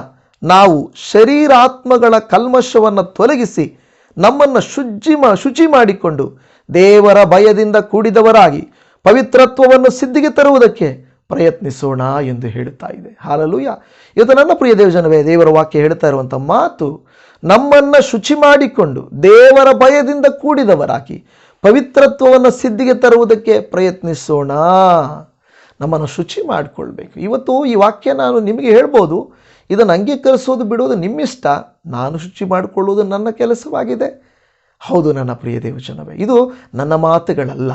ನಾವು ಶರೀರಾತ್ಮಗಳ ಕಲ್ಮಶವನ್ನು ತೊಲಗಿಸಿ ನಮ್ಮನ್ನು ಶುಚಿ ಮಾ, ಶುಚಿ ಮಾಡಿಕೊಂಡು ದೇವರ ಭಯದಿಂದ ಕೂಡಿದವರಾಗಿ ಪವಿತ್ರತ್ವವನ್ನು ಸಿದ್ಧಿಗೆ ತರುವುದಕ್ಕೆ ಪ್ರಯತ್ನಿಸೋಣ ಎಂದು ಹೇಳುತ್ತಾ ಇದೆ. ಹಾಲಲೂಯ. ಇವತ್ತು ನನ್ನ ಪ್ರಿಯ ದೇವಜನವೇ, ದೇವರ ವಾಕ್ಯ ಹೇಳ್ತಾ ಇರುವಂಥ ಮಾತು ನಮ್ಮನ್ನು ಶುಚಿ ಮಾಡಿಕೊಂಡು ದೇವರ ಭಯದಿಂದ ಕೂಡಿದವರಾಗಿ ಪವಿತ್ರತ್ವವನ್ನು ಸಿದ್ಧಿಗೆ ತರುವುದಕ್ಕೆ ಪ್ರಯತ್ನಿಸೋಣ. ನಮ್ಮನ್ನು ಶುಚಿ ಮಾಡಿಕೊಳ್ಬೇಕು. ಇವತ್ತು ಈ ವಾಕ್ಯ ನಾನು ನಿಮಗೆ ಹೇಳ್ಬೋದು. ಇದನ್ನು ಅಂಗೀಕರಿಸೋದು ಬಿಡೋದು ನಿಮ್ಮಿಷ್ಟ. ನಾನು ಶುಚಿ ಮಾಡಿಕೊಳ್ಳುವುದು ನನ್ನ ಕೆಲಸವಾಗಿದೆ. ಹೌದು ನನ್ನ ಪ್ರಿಯ ದೇವಜನವೇ, ಇದು ನನ್ನ ಮಾತುಗಳಲ್ಲ.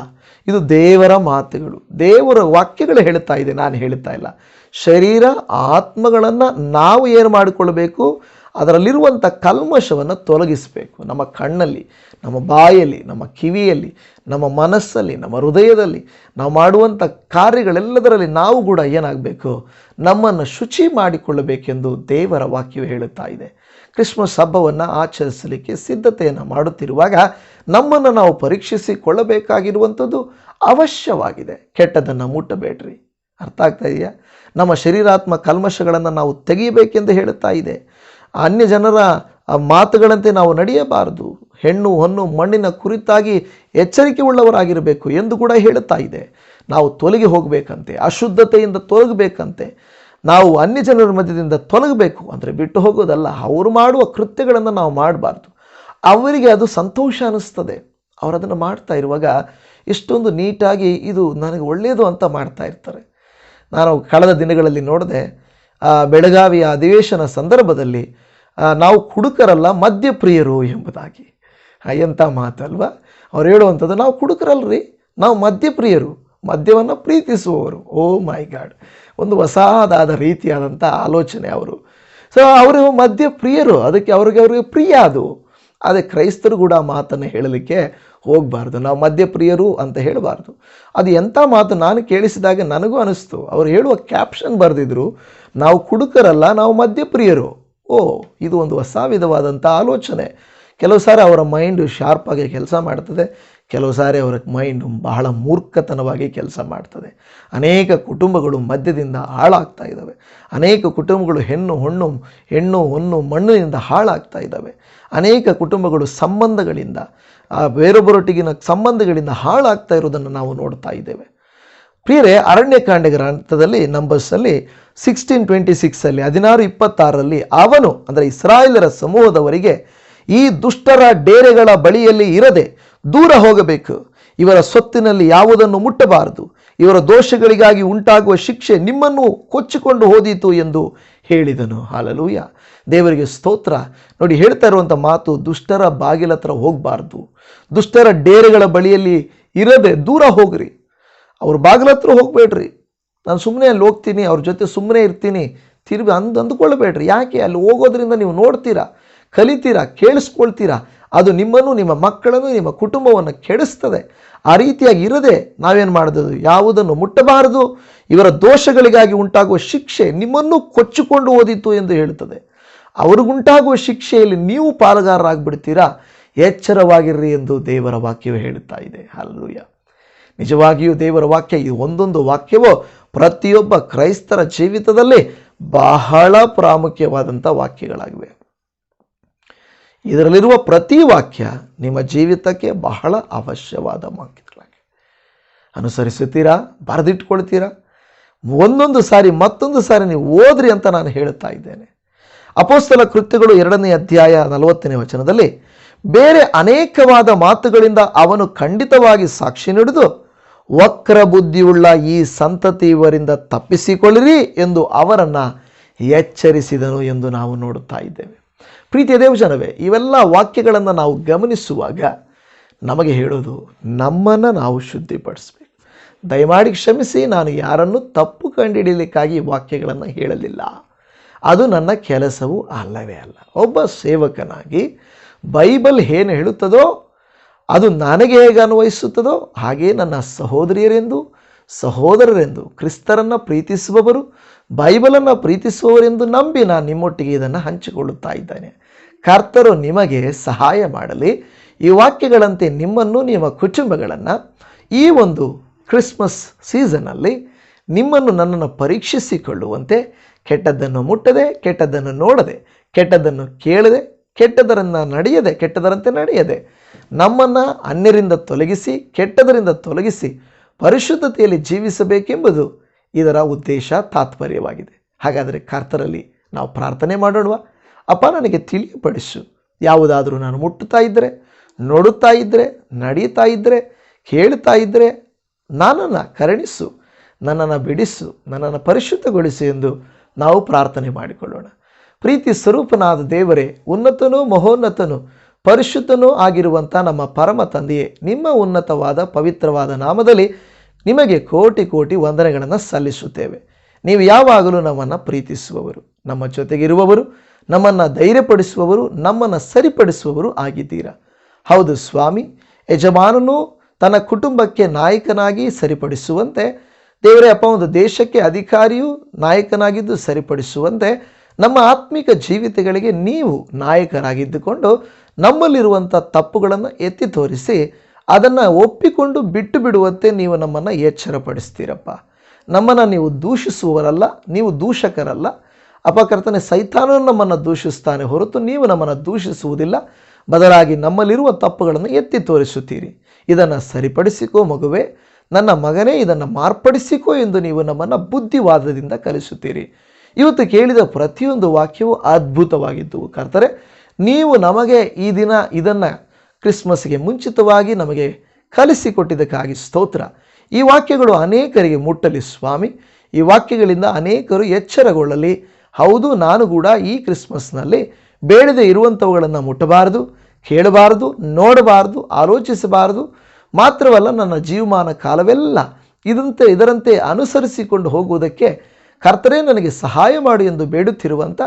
ಇದು ದೇವರ ಮಾತುಗಳು. ದೇವರ ವಾಕ್ಯಗಳು ಹೇಳ್ತಾ ಇದೆ. ನಾನು ಹೇಳ್ತಾ ಇಲ್ಲ. ಶರೀರ, ಆತ್ಮಗಳನ್ನು ನಾವು ಏನು ಮಾಡಿಕೊಳ್ಬೇಕು ಅದರಲ್ಲಿರುವಂಥ ಕಲ್ಮಶವನ್ನು ತೊಲಗಿಸಬೇಕು. ನಮ್ಮ ಕಣ್ಣಲ್ಲಿ, ನಮ್ಮ ಬಾಯಲ್ಲಿ, ನಮ್ಮ ಕಿವಿಯಲ್ಲಿ, ನಮ್ಮ ಮನಸ್ಸಲ್ಲಿ, ನಮ್ಮ ಹೃದಯದಲ್ಲಿ ನಾವು ಮಾಡುವಂಥ ಕಾರ್ಯಗಳೆಲ್ಲದರಲ್ಲಿ ನಾವು ಕೂಡ ಏನಾಗಬೇಕು? ನಮ್ಮನ್ನು ಶುಚಿ ಮಾಡಿಕೊಳ್ಳಬೇಕೆಂದು ದೇವರ ವಾಕ್ಯವು ಹೇಳುತ್ತಾ ಇದೆ. ಕ್ರಿಸ್ಮಸ್ ಹಬ್ಬವನ್ನು ಆಚರಿಸಲಿಕ್ಕೆ ಸಿದ್ಧತೆಯನ್ನು ಮಾಡುತ್ತಿರುವಾಗ ನಮ್ಮನ್ನು ನಾವು ಪರೀಕ್ಷಿಸಿಕೊಳ್ಳಬೇಕಾಗಿರುವಂಥದ್ದು ಅವಶ್ಯವಾಗಿದೆ. ಕೆಟ್ಟದನ್ನು ಮುಟ್ಟಬೇಡ್ರಿ. ಅರ್ಥ ಆಗ್ತಾ ಇದೆಯಾ? ನಮ್ಮ ಶರೀರಾತ್ಮ ಕಲ್ಮಶಗಳನ್ನು ನಾವು ತೆಗೆಯಬೇಕೆಂದು ಹೇಳುತ್ತಾ ಇದೆ. ಅನ್ಯ ಜನರ ಮಾತುಗಳಂತೆ ನಾವು ನಡೆಯಬಾರದು. ಹೆಣ್ಣು, ಹೊನ್ನು, ಮಣ್ಣಿನ ಕುರಿತಾಗಿ ಎಚ್ಚರಿಕೆ ಉಳ್ಳವರಾಗಿರಬೇಕು ಎಂದು ಕೂಡ ಹೇಳುತ್ತಾ ಇದೆ. ನಾವು ತೊಲಗಿ ಹೋಗಬೇಕಂತೆ, ಅಶುದ್ಧತೆಯಿಂದ ತೊಲಗಬೇಕಂತೆ. ನಾವು ಅನ್ಯ ಜನರ ಮಧ್ಯದಿಂದ ತೊಲಗಬೇಕು ಅಂದರೆ ಬಿಟ್ಟು ಹೋಗೋದಲ್ಲ. ಅವರು ಮಾಡುವ ಕೃತ್ಯಗಳನ್ನು ನಾವು ಮಾಡಬಾರ್ದು. ಅವರಿಗೆ ಅದು ಸಂತೋಷ ಅನ್ನಿಸ್ತದೆ. ಅವರು ಅದನ್ನು ಮಾಡ್ತಾ ಇರುವಾಗ ಇಷ್ಟೊಂದು ನೀಟಾಗಿ ಇದು ನನಗೆ ಒಳ್ಳೆಯದು ಅಂತ ಮಾಡ್ತಾ ಇರ್ತಾರೆ. ನಾನು ಕಳೆದ ದಿನಗಳಲ್ಲಿ ನೋಡಿದೆ ಬೆಳಗಾವಿಯ ಅಧಿವೇಶನ ಸಂದರ್ಭದಲ್ಲಿ ನಾವು ಕುಡುಕರಲ್ಲ ಮದ್ಯಪ್ರಿಯರು ಎಂಬುದಾಗಿ. ಎಂಥ ಮಾತಲ್ವ? ಅವ್ರು ಹೇಳುವಂಥದ್ದು, ನಾವು ಕುಡುಕರಲ್ರಿ ನಾವು ಮದ್ಯಪ್ರಿಯರು, ಮದ್ಯವನ್ನು ಪ್ರೀತಿಸುವವರು. Oh my god. ಒಂದು ಹೊಸದಾದ ರೀತಿಯಾದಂಥ ಆಲೋಚನೆ ಅವರು. ಸೊ ಅವರು ಮದ್ಯಪ್ರಿಯರು, ಅದಕ್ಕೆ ಅವ್ರಿಗೆ ಅವ್ರಿಗೆ ಪ್ರಿಯ ಅದು. ಅದೇ ಕ್ರೈಸ್ತರು ಕೂಡ ಮಾತನ್ನು ಹೇಳಲಿಕ್ಕೆ ಹೋಗಬಾರ್ದು. ನಾವು ಮದ್ಯಪ್ರಿಯರು ಅಂತ ಹೇಳಬಾರ್ದು. ಅದು ಎಂಥ ಮಾತು ನಾನು ಕೇಳಿಸಿದಾಗ ನನಗೂ ಅನಿಸ್ತು. ಅವರು ಹೇಳುವ ಕ್ಯಾಪ್ಷನ್ ಬರೆದಿದ್ರು ನಾವು ಕುಡುಕರಲ್ಲ, ನಾವು ಮದ್ಯಪ್ರಿಯರು. ಓ, ಇದು ಒಂದು ಹೊಸ ವಿಧವಾದಂಥ ಆಲೋಚನೆ. ಕೆಲವು ಸಾರಿ ಅವರ ಮೈಂಡು ಶಾರ್ಪಾಗಿ ಕೆಲಸ ಮಾಡ್ತದೆ, ಕೆಲವು ಸಾರಿ ಅವರ ಮೈಂಡು ಬಹಳ ಮೂರ್ಖತನವಾಗಿ ಕೆಲಸ ಮಾಡ್ತದೆ. ಅನೇಕ ಕುಟುಂಬಗಳು ಮದ್ಯದಿಂದ ಹಾಳಾಗ್ತಾ ಇದ್ದಾವೆ. ಅನೇಕ ಕುಟುಂಬಗಳು ಹೆಣ್ಣು, ಹೊಣ್ಣು, ಹೆಣ್ಣು ಹೊನ್ನು ಮಣ್ಣಿನಿಂದ ಹಾಳಾಗ್ತಾ ಇದ್ದಾವೆ. ಅನೇಕ ಕುಟುಂಬಗಳು ಸಂಬಂಧಗಳಿಂದ, ಆ, ಬೇರೊಬ್ಬರೊಟ್ಟಿಗಿನ ಸಂಬಂಧಗಳಿಂದ ಹಾಳಾಗ್ತಾ ಇರೋದನ್ನು ನಾವು ನೋಡ್ತಾ ಇದ್ದೇವೆ. ಅರಣ್ಯಕಾಂಡ ಗ್ರಂಥದಲ್ಲಿ ನಂಬರ್ಸಲ್ಲಿ ಸಿಕ್ಸ್ಟೀನ್ ಟ್ವೆಂಟಿ ಸಿಕ್ಸಲ್ಲಿ ಹದಿನಾರು ಇಪ್ಪತ್ತಾರರಲ್ಲಿ ಅವನು, ಅಂದರೆ ಇಸ್ರಾಯೇಲರ ಸಮೂಹದವರಿಗೆ ಈ ದುಷ್ಟರ ಡೇರೆಗಳ ಬಳಿಯಲ್ಲಿ ಇರದೆ ದೂರ ಹೋಗಬೇಕು. ಇವರ ಸ್ವತ್ತಿನಲ್ಲಿ ಯಾವುದನ್ನು ಮುಟ್ಟಬಾರದು. ಇವರ ದೋಷಗಳಿಗಾಗಿ ಉಂಟಾಗುವ ಶಿಕ್ಷೆ ನಿಮ್ಮನ್ನು ಕೊಚ್ಚಿಕೊಂಡು ಹೋದೀತು ಎಂದು ಹೇಳಿದನು. ಹಾಲಲೂಯ ದೇವರಿಗೆ ಸ್ತೋತ್ರ. ನೋಡಿ, ಹೇಳ್ತಾ ಇರುವಂಥ ಮಾತು, ದುಷ್ಟರ ಬಾಗಿಲ ಹತ್ರ ಹೋಗಬಾರ್ದು. ದುಷ್ಟರ ಡೇರೆಗಳ ಬಳಿಯಲ್ಲಿ ಇರದೆ ದೂರ ಹೋಗ್ರಿ. ಅವ್ರ ಬಾಗಿಲ ಹತ್ರ ಹೋಗಬೇಡ್ರಿ. ನಾನು ಸುಮ್ಮನೆ ಅಲ್ಲಿ ಹೋಗ್ತೀನಿ, ಅವ್ರ ಜೊತೆ ಸುಮ್ಮನೆ ಇರ್ತೀನಿ, ತಿರುಗಿ ಅಂದು ಅಂದ್ಕೊಳ್ಬೇಡ್ರಿ. ಯಾಕೆ? ಅಲ್ಲಿ ಹೋಗೋದ್ರಿಂದ ನೀವು ನೋಡ್ತೀರಾ, ಕಲಿತೀರಾ, ಕೇಳಿಸ್ಕೊಳ್ತೀರಾ. ಅದು ನಿಮ್ಮನ್ನು, ನಿಮ್ಮ ಮಕ್ಕಳನ್ನು, ನಿಮ್ಮ ಕುಟುಂಬವನ್ನು ಕೆಡಿಸ್ತದೆ. ಆ ರೀತಿಯಾಗಿ ಇರದೆ ನಾವೇನು ಮಾಡೋದು? ಯಾವುದನ್ನು ಮುಟ್ಟಬಾರದು? ಇವರ ದೋಷಗಳಿಗಾಗಿ ಉಂಟಾಗುವ ಶಿಕ್ಷೆ ನಿಮ್ಮನ್ನು ಕೊಚ್ಚಿಕೊಂಡು ಓದಿತು ಎಂದು ಹೇಳುತ್ತದೆ ಅವ್ರಿಗುಂಟಾಗುವ ಶಿಕ್ಷೆಯಲ್ಲಿ ನೀವು ಪಾಲುಗಾರರಾಗ್ಬಿಡ್ತೀರಾ? ಎಚ್ಚರವಾಗಿರ್ರಿ ಎಂದು ದೇವರ ವಾಕ್ಯವು ಹೇಳುತ್ತಾ ಇದೆ. ಹಲ್ಲೂಯ ನಿಜವಾಗಿಯೂ ದೇವರ ವಾಕ್ಯ, ಈ ಒಂದೊಂದು ವಾಕ್ಯವು ಪ್ರತಿಯೊಬ್ಬ ಕ್ರೈಸ್ತರ ಜೀವಿತದಲ್ಲಿ ಬಹಳ ಪ್ರಾಮುಖ್ಯವಾದಂಥ ವಾಕ್ಯಗಳಾಗಿವೆ. ಇದರಲ್ಲಿರುವ ಪ್ರತಿ ವಾಕ್ಯ ನಿಮ್ಮ ಜೀವಿತಕ್ಕೆ ಬಹಳ ಅವಶ್ಯವಾದ ವಾಕ್ಯಗಳಾಗಿವೆ ಅನುಸರಿಸುತ್ತೀರಾ? ಬರೆದಿಟ್ಕೊಳ್ತೀರಾ? ಒಂದೊಂದು ಸಾರಿ, ಮತ್ತೊಂದು ಸಾರಿ ನೀವು ಓದ್ರಿ ಅಂತ ನಾನು ಹೇಳುತ್ತಾ ಇದ್ದೇನೆ. ಅಪೋಸ್ತಲ ಕೃತ್ಯಗಳು ಎರಡನೇ ಅಧ್ಯಾಯ ನಲವತ್ತನೇ ವಚನದಲ್ಲಿ, ಬೇರೆ ಅನೇಕವಾದ ಮಾತುಗಳಿಂದ ಅವನು ಖಂಡಿತವಾಗಿ ಸಾಕ್ಷಿ ನುಡಿದು ವಕ್ರ ಬುದ್ಧಿಯುಳ್ಳ ಈ ಸಂತತಿಯವರಿಂದ ತಪ್ಪಿಸಿಕೊಳ್ಳಿರಿ ಎಂದು ಅವರನ್ನು ಎಚ್ಚರಿಸಿದನು ಎಂದು ನಾವು ನೋಡುತ್ತಾ ಇದ್ದೇವೆ. ಪ್ರೀತಿಯ ದೇವಜನವೇ, ಇವೆಲ್ಲ ವಾಕ್ಯಗಳನ್ನು ನಾವು ಗಮನಿಸುವಾಗ ನಮಗೆ ಹೇಳೋದು ನಮ್ಮನ್ನು ನಾವು ಶುದ್ಧಿಪಡಿಸ್ಬೇಕು. ದಯಮಾಡಿ ಕ್ಷಮಿಸಿ, ನಾನು ಯಾರನ್ನು ತಪ್ಪು ಕಂಡುಹಿಡಿಯಲಿಕ್ಕಾಗಿ ವಾಕ್ಯಗಳನ್ನು ಹೇಳಲಿಲ್ಲ. ಅದು ನನ್ನ ಕೆಲಸವೂ ಅಲ್ಲವೇ ಅಲ್ಲ. ಒಬ್ಬ ಸೇವಕನಾಗಿ ಬೈಬಲ್ ಏನು ಹೇಳುತ್ತದೋ ಅದು ನನಗೆ ಹೇಗೆ ಅನ್ವಯಿಸುತ್ತದೋ ಹಾಗೆಯೇ ನನ್ನ ಸಹೋದರಿಯರೆಂದು, ಸಹೋದರರೆಂದು, ಕ್ರಿಸ್ತರನ್ನು ಪ್ರೀತಿಸುವವರು, ಬೈಬಲನ್ನು ಪ್ರೀತಿಸುವವರೆಂದು ನಂಬಿ ನಾನು ನಿಮ್ಮೊಟ್ಟಿಗೆ ಇದನ್ನು ಹಂಚಿಕೊಳ್ಳುತ್ತಾ ಇದ್ದೇನೆ. ಕರ್ತರು ನಿಮಗೆ ಸಹಾಯ ಮಾಡಲಿ. ಈ ವಾಕ್ಯಗಳಂತೆ ನಿಮ್ಮನ್ನು, ನಿಮ್ಮ ಕುಟುಂಬಗಳನ್ನು ಈ ಒಂದು ಕ್ರಿಸ್ಮಸ್ ಸೀಸನಲ್ಲಿ ನಿಮ್ಮನ್ನು ನನ್ನನ್ನು ಪರೀಕ್ಷಿಸಿಕೊಳ್ಳುವಂತೆ ಕೆಟ್ಟದ್ದನ್ನು ಮುಟ್ಟದೆ, ಕೆಟ್ಟದ್ದನ್ನು ನೋಡದೆ, ಕೆಟ್ಟದ್ದನ್ನು ಕೇಳದೆ ಕೆಟ್ಟದರನ್ನು ನಡೆಯದೆ ಕೆಟ್ಟದರಂತೆ ನಡೆಯದೆ ನಮ್ಮನ್ನು ಅನ್ಯರಿಂದ ತೊಲಗಿಸಿ, ಕೆಟ್ಟದರಿಂದ ತೊಲಗಿಸಿ ಪರಿಶುದ್ಧತೆಯಲ್ಲಿ ಜೀವಿಸಬೇಕೆಂಬುದು ಇದರ ಉದ್ದೇಶ, ತಾತ್ಪರ್ಯವಾಗಿದೆ. ಹಾಗಾದರೆ ಕರ್ತರಲ್ಲಿ ನಾವು ಪ್ರಾರ್ಥನೆ ಮಾಡೋಣವಾ? ಅಪ್ಪ, ನನಗೆ ತಿಳಿಯಪಡಿಸು. ಯಾವುದಾದರೂ ನಾನು ಮುಟ್ಟುತ್ತಾ ಇದ್ದರೆ ನೋಡುತ್ತಾ ಇದ್ದರೆ ನಡೀತಾ ಇದ್ದರೆ ಕೇಳ್ತಾ ಇದ್ದರೆ ನನ್ನನ್ನು ಕರುಣಿಸು, ನನ್ನನ್ನು ಬಿಡಿಸು, ನನ್ನನ್ನು ಪರಿಶುದ್ಧಗೊಳಿಸು ಎಂದು ನಾವು ಪ್ರಾರ್ಥನೆ ಮಾಡಿಕೊಳ್ಳೋಣ. ಪ್ರೀತಿ ಸ್ವರೂಪನಾದ ದೇವರೇ, ಉನ್ನತನೂ ಮಹೋನ್ನತನು ಪರಿಶುದ್ಧನೂ ಆಗಿರುವಂಥ ನಮ್ಮ ಪರಮ ತಂದೆಯೇ, ನಿಮ್ಮ ಉನ್ನತವಾದ ಪವಿತ್ರವಾದ ನಾಮದಲ್ಲಿ ನಿಮಗೆ ಕೋಟಿ ಕೋಟಿ ವಂದನೆಗಳನ್ನು ಸಲ್ಲಿಸುತ್ತೇವೆ. ನೀವು ಯಾವಾಗಲೂ ನಮ್ಮನ್ನು ಪ್ರೀತಿಸುವವರು, ನಮ್ಮ ಜೊತೆಗಿರುವವರು, ನಮ್ಮನ್ನು ಧೈರ್ಯಪಡಿಸುವವರು, ನಮ್ಮನ್ನು ಸರಿಪಡಿಸುವವರು ಆಗಿದ್ದೀರಾ? ಹೌದು ಸ್ವಾಮಿ, ಯಜಮಾನನು ತನ್ನ ಕುಟುಂಬಕ್ಕೆ ನಾಯಕನಾಗಿ ಸರಿಪಡಿಸುವಂತೆ, ದೇವರೇ ಅಪ್ಪ, ಒಂದು ದೇಶಕ್ಕೆ ಅಧಿಕಾರಿಯು ನಾಯಕನಾಗಿದ್ದು ಸರಿಪಡಿಸುವಂತೆ, ನಮ್ಮ ಆತ್ಮಿಕ ಜೀವಿತಗಳಿಗೆ ನೀವು ನಾಯಕರಾಗಿದ್ದುಕೊಂಡು ನಮ್ಮಲ್ಲಿರುವಂಥ ತಪ್ಪುಗಳನ್ನು ಎತ್ತಿ ತೋರಿಸಿ ಅದನ್ನು ಒಪ್ಪಿಕೊಂಡು ಬಿಟ್ಟು ಬಿಡುವಂತೆ ನೀವು ನಮ್ಮನ್ನು ಎಚ್ಚರಪಡಿಸ್ತೀರಪ್ಪ. ನಮ್ಮನ್ನು ನೀವು ದೂಷಿಸುವವರಲ್ಲ, ನೀವು ದೂಷಕರಲ್ಲ. ಅಪಕರ್ತನೆ ಸೈತಾನನು ನಮ್ಮನ್ನು ದೂಷಿಸ್ತಾನೆ ಹೊರತು ನೀವು ನಮ್ಮನ್ನು ದೂಷಿಸುವುದಿಲ್ಲ. ಬದಲಾಗಿ ನಮ್ಮಲ್ಲಿರುವ ತಪ್ಪುಗಳನ್ನು ಎತ್ತಿ ತೋರಿಸುತ್ತೀರಿ. ಇದನ್ನು ಸರಿಪಡಿಸಿಕೋ ಮಗುವೆ, ನನ್ನ ಮಗನೇ ಇದನ್ನು ಮಾರ್ಪಡಿಸಿಕೋ ಎಂದು ನೀವು ನಮ್ಮನ್ನು ಬುದ್ಧಿವಾದದಿಂದ ಕಲಿಸುತ್ತೀರಿ. ಇವತ್ತು ಕೇಳಿದ ಪ್ರತಿಯೊಂದು ವಾಕ್ಯವು ಅದ್ಭುತವಾಗಿದ್ದವು ಕರ್ತರೆ ನೀವು ನಮಗೆ ಈ ದಿನ ಇದನ್ನು ಕ್ರಿಸ್ಮಸ್ಗೆ ಮುಂಚಿತವಾಗಿ ನಮಗೆ ಕಲಿಸಿಕೊಟ್ಟಿದ್ದಕ್ಕಾಗಿ ಸ್ತೋತ್ರ. ಈ ವಾಕ್ಯಗಳು ಅನೇಕರಿಗೆ ಮುಟ್ಟಲಿ ಸ್ವಾಮಿ. ಈ ವಾಕ್ಯಗಳಿಂದ ಅನೇಕರು ಎಚ್ಚರಗೊಳ್ಳಲಿ. ಹೌದು, ನಾನು ಕೂಡ ಈ ಕ್ರಿಸ್ಮಸ್ನಲ್ಲಿ ಬೇಡದೆ ಇರುವಂಥವುಗಳನ್ನು ಮುಟ್ಟಬಾರದು, ಕೇಳಬಾರದು, ನೋಡಬಾರದು, ಆಲೋಚಿಸಬಾರದು. ಮಾತ್ರವಲ್ಲ, ನನ್ನ ಜೀವಮಾನ ಕಾಲವೆಲ್ಲ ಇದಂತೆ, ಇದರಂತೆ ಅನುಸರಿಸಿಕೊಂಡು ಹೋಗುವುದಕ್ಕೆ ಕರ್ತರೇ ನನಗೆ ಸಹಾಯ ಮಾಡು ಎಂದು ಬೇಡುತ್ತಿರುವಂಥ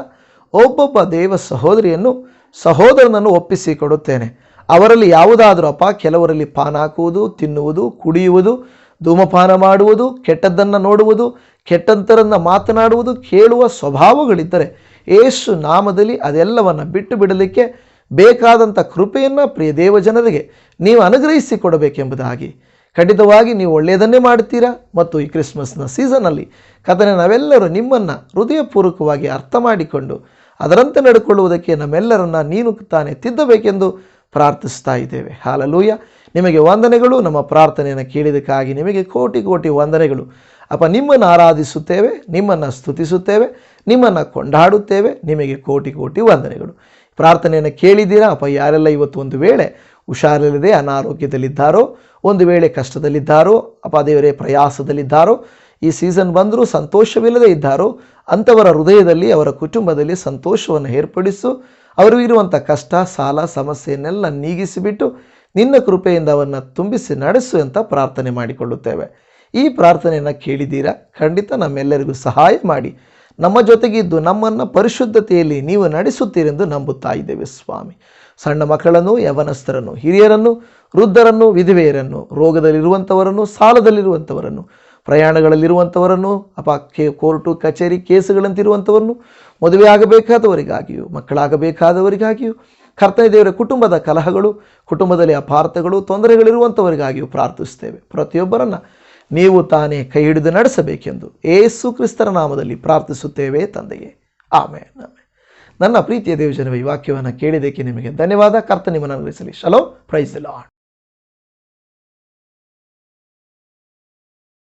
ಒಬ್ಬೊಬ್ಬ ದೇವ ಸಹೋದರಿಯನ್ನು ಸಹೋದರನನ್ನು ಒಪ್ಪಿಸಿಕೊಡುತ್ತೇನೆ ಅವರಲ್ಲಿ ಯಾವುದಾದರೂ ಅಪ, ಕೆಲವರಲ್ಲಿ ಪಾನ ಹಾಕುವುದು, ತಿನ್ನುವುದು, ಕುಡಿಯುವುದು, ಧೂಮಪಾನ ಮಾಡುವುದು, ಕೆಟ್ಟದ್ದನ್ನು ನೋಡುವುದು, ಕೆಟ್ಟಂತರನ್ನು ಮಾತನಾಡುವುದು, ಕೇಳುವ ಸ್ವಭಾವಗಳಿದ್ದರೆ ಏಸು ನಾಮದಲ್ಲಿ ಅದೆಲ್ಲವನ್ನು ಬಿಟ್ಟು ಬಿಡಲಿಕ್ಕೆ ಬೇಕಾದಂಥ ಕೃಪೆಯನ್ನು ಪ್ರಿಯ ದೇವಜನರಿಗೆ ನೀವು ಅನುಗ್ರಹಿಸಿ ಕೊಡಬೇಕೆಂಬುದಾಗಿ. ಖಂಡಿತವಾಗಿ ನೀವು ಒಳ್ಳೆಯದನ್ನೇ ಮಾಡ್ತೀರಾ ಮತ್ತು ಈ ಕ್ರಿಸ್ಮಸ್ನ ಸೀಸನಲ್ಲಿ ಕಥನೆ ನಾವೆಲ್ಲರೂ ನಿಮ್ಮನ್ನು ಹೃದಯಪೂರ್ವಕವಾಗಿ ಅರ್ಥ ಮಾಡಿಕೊಂಡು ಅದರಂತೆ ನಡ್ಕೊಳ್ಳುವುದಕ್ಕೆ ನಮ್ಮೆಲ್ಲರನ್ನ ನೀನು ತಾನೇ ತಿದ್ದಬೇಕೆಂದು ಪ್ರಾರ್ಥಿಸ್ತಾ ಇದ್ದೇವೆ. ಹಾಲಲೂಯ. ನಿಮಗೆ ವಂದನೆಗಳು. ನಮ್ಮ ಪ್ರಾರ್ಥನೆಯನ್ನು ಕೇಳಿದಕ್ಕಾಗಿ ನಿಮಗೆ ಕೋಟಿ ಕೋಟಿ ವಂದನೆಗಳು. ಅಪ್ಪ, ನಿಮ್ಮನ್ನು ಆರಾಧಿಸುತ್ತೇವೆ, ನಿಮ್ಮನ್ನು ಸ್ತುತಿಸುತ್ತೇವೆ, ನಿಮ್ಮನ್ನು ಕೊಂಡಾಡುತ್ತೇವೆ. ನಿಮಗೆ ಕೋಟಿ ಕೋಟಿ ವಂದನೆಗಳು. ಪ್ರಾರ್ಥನೆಯನ್ನು ಕೇಳಿದ್ದೀರಾ? ಅಪ್ಪ, ಯಾರೆಲ್ಲ ಇವತ್ತು ಒಂದು ವೇಳೆ ಹುಷಾರಿಲ್ಲದೆ ಅನಾರೋಗ್ಯದಲ್ಲಿದ್ದಾರೋ, ಒಂದು ವೇಳೆ ಕಷ್ಟದಲ್ಲಿದ್ದಾರೋ, ಅಪ್ಪ ದೇವರೇ ಪ್ರಯಾಸದಲ್ಲಿದ್ದಾರೋ ಈ ಸೀಸನ್ ಬಂದರೂ ಸಂತೋಷವಿಲ್ಲದೆ ಇದ್ದಾರೋ ಅಂಥವರ ಹೃದಯದಲ್ಲಿ, ಅವರ ಕುಟುಂಬದಲ್ಲಿ ಸಂತೋಷವನ್ನು ಏರ್ಪಡಿಸು. ಅವರು ಇರುವಂಥ ಕಷ್ಟ, ಸಾಲ, ಸಮಸ್ಯೆಯನ್ನೆಲ್ಲ ನೀಗಿಸಿಬಿಟ್ಟು ನಿನ್ನ ಕೃಪೆಯಿಂದ ಅವನ್ನು ತುಂಬಿಸಿ ನಡೆಸು ಅಂತ ಪ್ರಾರ್ಥನೆ ಮಾಡಿಕೊಳ್ಳುತ್ತೇವೆ. ಈ ಪ್ರಾರ್ಥನೆಯನ್ನು ಕೇಳಿದ್ದೀರಾ? ಖಂಡಿತ ನಮ್ಮೆಲ್ಲರಿಗೂ ಸಹಾಯ ಮಾಡಿ. ನಮ್ಮ ಜೊತೆಗಿದ್ದು ನಮ್ಮನ್ನು ಪರಿಶುದ್ಧತೆಯಲ್ಲಿ ನೀವು ನಡೆಸುತ್ತೀರೆಂದು ನಂಬುತ್ತಾ ಇದ್ದೇವೆ ಸ್ವಾಮಿ. ಸಣ್ಣ ಮಕ್ಕಳನ್ನು, ಯವನಸ್ಥರನ್ನು, ಹಿರಿಯರನ್ನು, ವೃದ್ಧರನ್ನು, ವಿಧವೆಯರನ್ನು ರೋಗದಲ್ಲಿರುವಂಥವರನ್ನು ಸಾಲದಲ್ಲಿರುವಂಥವರನ್ನು ಪ್ರಯಾಣಗಳಲ್ಲಿರುವಂಥವರನ್ನು ಅಪ ಕೆ, ಕೋರ್ಟು, ಕಚೇರಿ ಕೇಸುಗಳಂತಿರುವಂಥವರನ್ನು ಮದುವೆ ಆಗಬೇಕಾದವರಿಗಾಗಿಯೂ, ಮಕ್ಕಳಾಗಬೇಕಾದವರಿಗಾಗಿಯೂ, ಕರ್ತನೆ ದೇವರ ಕುಟುಂಬದ ಕಲಹಗಳು, ಕುಟುಂಬದಲ್ಲಿ ಅಪಾರ್ಥಗಳು ತೊಂದರೆಗಳಿರುವಂಥವರಿಗಾಗಿಯೂ ಪ್ರಾರ್ಥಿಸುತ್ತೇವೆ. ಪ್ರತಿಯೊಬ್ಬರನ್ನು ನೀವು ತಾನೇ ಕೈ ಹಿಡಿದು ನಡೆಸಬೇಕೆಂದು ಏಸು ಕ್ರಿಸ್ತರ ನಾಮದಲ್ಲಿ ಪ್ರಾರ್ಥಿಸುತ್ತೇವೆ ತಂದೆಯೇ. ಆಮೇಲೆ ನನ್ನ ಪ್ರೀತಿಯ ದೇವಜನವೇ, ಈ ವಾಕ್ಯವನ್ನು ಕೇಳಿದ್ದಕ್ಕೆ ನಿಮಗೆ ಧನ್ಯವಾದ. ಕರ್ತ ನಿಮ್ಮನ್ನು ಅನುಗ್ರಹಿಸಲಿ. ಶಲೋ ಪ್ರೈಸ್ ಲಾಡ್